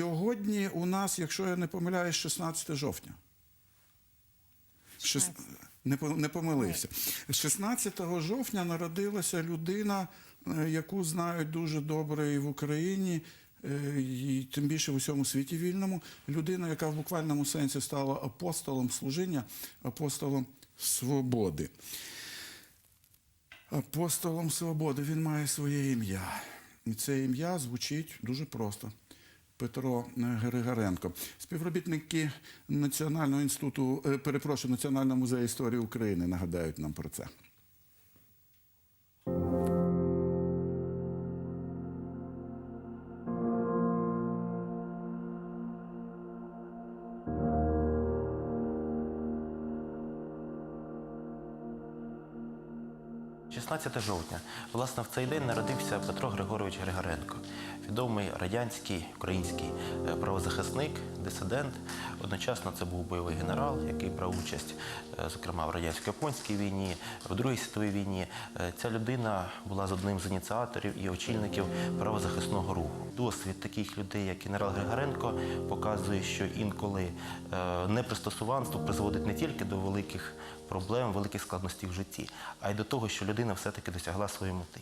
Сьогодні у нас, якщо я не помиляюсь, 16 жовтня. Шес- Не, не помилився. 16 жовтня народилася людина, е, яку знають дуже добре і в Україні, е, і тим більше в усьому світі вільному. Людина, яка в буквальному сенсі стала апостолом служіння, апостолом свободи. Апостолом свободи він має своє ім'я. І це ім'я звучить дуже просто. Петро е, Григоренко. Співробітники Національного інституту, е, перепрошую, Національного музею історії України нагадають нам про це. 16 жовтня. Власне, в цей день народився Петро Григорович Григоренко, відомий радянський український е, правозахисник, дисидент. Одночасно це був бойовий генерал, який брав участь, е, зокрема, в радянсько-японській війні, в Другій світовій війні. Е, Ця людина була з одним з ініціаторів і очільників правозахисного руху. Досвід таких людей, як генерал Григоренко, показує, що інколи непристосуванство призводить не тільки до великих проблем, великих складностей в житті, а й до того, що людина все-таки досягла своєї мети.